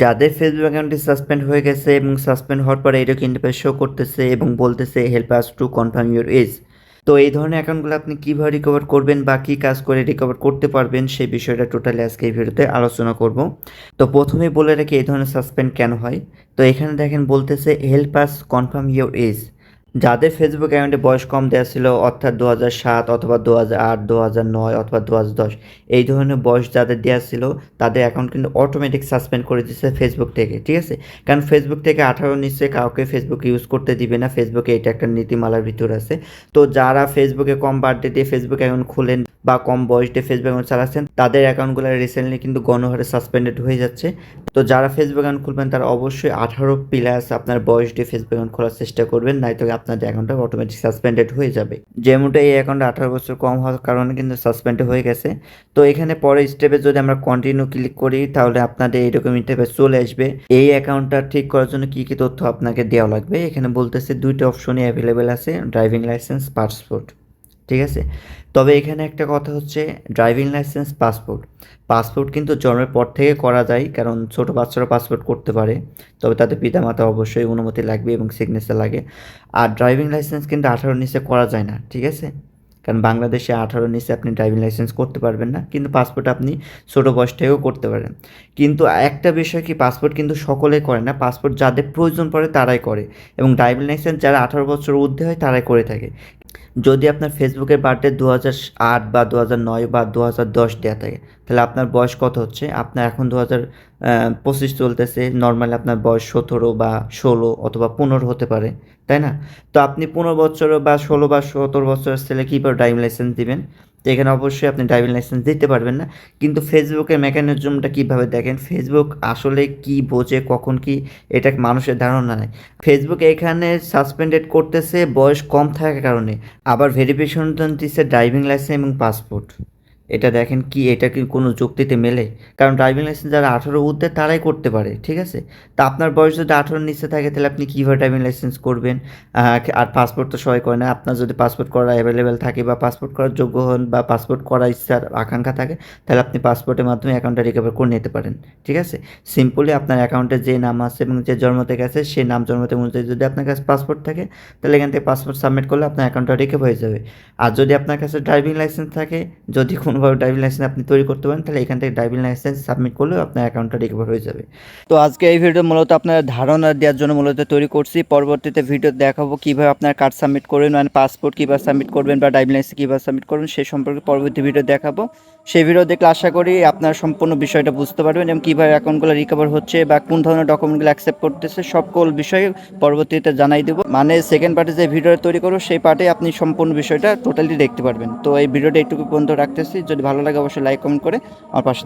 যাদের ফেসবুক অ্যাকাউন্টটি সাসপেন্ড হয়ে গেছে এবং সাসপেন্ড হওয়ার পরে এটাকে কিন্তু শো করতেছে এবং বলতেছে help us to confirm your age তো এই ধরনের অ্যাকাউন্টগুলো আপনি কীভাবে রিকভার করবেন বা কী কাজ করে রিকভার করতে পারবেন সেই বিষয়টা টোটালি আজকে এই ভিডিওতে আলোচনা করব। তো প্রথমেই বলে রাখি, এই ধরনের সাসপেন্ড কেন হয়? তো এখানে দেখেন বলতেছে help us confirm your age যাদের ফেসবুক অ্যাকাউন্টে বয়স কম দেওয়া ছিল, অর্থাৎ দু সাত অথবা দু হাজার আট দু নয় অথবা দু দশ, এই ধরনের বয়স যাদের দেওয়া ছিল, তাদের অ্যাকাউন্ট কিন্তু অটোমেটিক সাসপেন্ড করে দিচ্ছে ফেসবুক থেকে, ঠিক আছে? কারণ ফেসবুক থেকে আঠারো নিচে কাউকে ফেসবুক ইউজ করতে দিবে না ফেসবুকে এটা একটা নীতিমালার ভিতর আছে। তো যারা ফেসবুকে কম বার্থডে দিয়ে ফেসবুক অ্যাকাউন্ট খুলেন বা কম বয়স দিয়ে ফেসবুক অ্যাকাউন্ট চালাচ্ছেন, তাদের অ্যাকাউন্টগুলো রিসেন্টলি কিন্তু গণহারে সাসপেন্ডেড হয়ে যাচ্ছে। তো যারা ফেসবুক অ্যাকাউন্ট খুলবেন, তারা অবশ্যই আঠারো প্লাস আপনার বয়স দিয়ে ফেসবুক অ্যাকাউন্ট খোলার চেষ্টা করবেন নাই তো আপনাদের অ্যাকাউন্টটা অটোমেটিক সাসপেন্ডেড হয়ে যাবে। যেমনটা এই অ্যাকাউন্ট আঠারো বছর কম হওয়ার কারণে কিন্তু সাসপেন্ড হয়ে গেছে। তো এখানে পরের স্টেপে যদি আমরা কন্টিনিউ ক্লিক করি, তাহলে আপনাদের এইরকম ইন্টারফেস চলে আসবে। এই অ্যাকাউন্টটা ঠিক করার জন্য কী কী তথ্য আপনাকে দেওয়া লাগবে? এখানে বলতেছে দুইটা অপশনই অ্যাভেলেবেল আছে ড্রাইভিং লাইসেন্স পাসপোর্ট ঠিক আছে? তবে এখানে একটা কথা হচ্ছে ড্রাইভিং লাইসেন্স পাসপোর্ট পাসপোর্ট কিন্তু জন্মের পর থেকে করা যায়, কারণ ছোট বাচ্চারা পাসপোর্ট করতে পারে। তবে তাদের পিতামাতা অবশ্যই অনুমতি লাগবে এবং সিগনেচার লাগে। আর ড্রাইভিং লাইসেন্স কিন্তু আঠারো নিচে করা যায় না, ঠিক আছে? কারণ বাংলাদেশে আঠারো নিচে আপনি ড্রাইভিং লাইসেন্স করতে পারবেন না, কিন্তু পাসপোর্ট আপনি ছোটো বয়স থেকেও করতে পারেন। কিন্তু একটা বিষয় কি পাসপোর্ট কিন্তু সকলে করে না পাসপোর্ট যাদের প্রয়োজন পড়ে তারাই করে। এবং ড্রাইভিং লাইসেন্স যারা আঠারো বছর ঊর্ধ্বে হয় তারাই করে থাকে। যদি আপনার ফেসবুকের বার্থডে দু হাজার আট বা দু নয় বা দু হাজার দশ দেওয়া থাকে, তাহলে আপনার বয়স কত হচ্ছে? আপনার এখন দু হাজার পঁচিশ চলতেছে নর্মালি আপনার বয়স সতেরো বা ষোলো অথবা পনেরো হতে পারে, তাই না? তো আপনি পনেরো বছর বা ষোলো বা সতেরো বছরের ছেলে কীভাবে ড্রাইভিং লাইসেন্স দিবেন? তো এখানে অবশ্যই আপনি ড্রাইভিং লাইসেন্স দিতে পারবেন না। কিন্তু ফেসবুকের মেকানিজমটা কীভাবে দেখেন? ফেসবুক আসলে কি বোঝে, কখন কি, এটা মানুষের ধারণা নেই। ফেসবুক এখানে সাসপেন্ডেড করতেছে, বয়স কম থাকার কারণে। আবার ভেরিফিকেশন দিচ্ছে ড্রাইভিং লাইসেন্স এবং পাসপোর্ট এটা দেখেন কি, এটা কি কোনো যুক্তিতে মেলে? কারণ ড্রাইভিং লাইসেন্স যারা আঠারো ঊর্ধ্বে তারাই করতে পারে, ঠিক আছে? তা আপনার বয়স যদি আঠারোর নিচে থাকে, তাহলে আপনি কীভাবে ড্রাইভিং লাইসেন্স করবেন? আর পাসপোর্ট তো সবাই করে না, আপনার যদি পাসপোর্ট করা অ্যাভেলেবেল থাকে বা পাসপোর্ট করার যোগ্য হন বা পাসপোর্ট করার ইচ্ছার আকাঙ্ক্ষা থাকে, তাহলে আপনি পাসপোর্টের মাধ্যমে অ্যাকাউন্টটা রিকভার করে নিতে পারেন, ঠিক আছে? সিম্পলি আপনার অ্যাকাউন্টে যে নাম আছে এবং যে জন্ম থেকে আছে সেই নাম জন্ম থেকে অনুযায়ী যদি আপনার কাছে পাসপোর্ট থাকে, তাহলে এখান থেকে পাসপোর্ট সাবমিট করলে আপনার অ্যাকাউন্টটা রিকভার হয়ে যাবে। আর যদি আপনার কাছে ড্রাইভিং লাইসেন্স থাকে, যদি কোনোভাবে ড্রাইভিং লাইসেন্স আপনি তৈরি করতে পারেন, তাহলে এখান থেকে ড্রাইভিং লাইসেন্স সাবমিট করলেও আপনার অ্যাকাউন্টটা রিকভার হয়ে যাবে। তো আজকে এই ভিডিও মূলত আপনার ধারণা দেওয়ার জন্য মূলত তৈরি করছি। পরবর্তীতে ভিডিও দেখাবো কীভাবে আপনার কার্ড সাবমিট করবেন মানে পাসপোর্ট কীভাবে সাবমিট করবেন বা ড্রাইভিং লাইসেন্স কীভাবে সাবমিট করবেন, সেই সম্পর্কে পরবর্তী ভিডিও দেখাবো। সেই ভিডিও দেখলে আশা করি আপনার সম্পূর্ণ বিষয়টা বুঝতে পারবেন এবং কীভাবে অ্যাকাউন্টগুলো রিকভার হচ্ছে বা কোন ধরনের ডকুমেন্টগুলো অ্যাকসেপ্ট করতেছে সকল বিষয়ে পরবর্তীতে জানাই দেবো। মানে সেকেন্ড পার্টে যে ভিডিও তৈরি করব, সেই পার্টে আপনি সম্পূর্ণ বিষয়টা টোটালি দেখতে পারবেন। তো এই ভিডিওটা একটু পর্যন্ত রাখতেছি। যদি ভালো লাগে অবশ্যই লাইক কমেন্ট করে আমার পাশে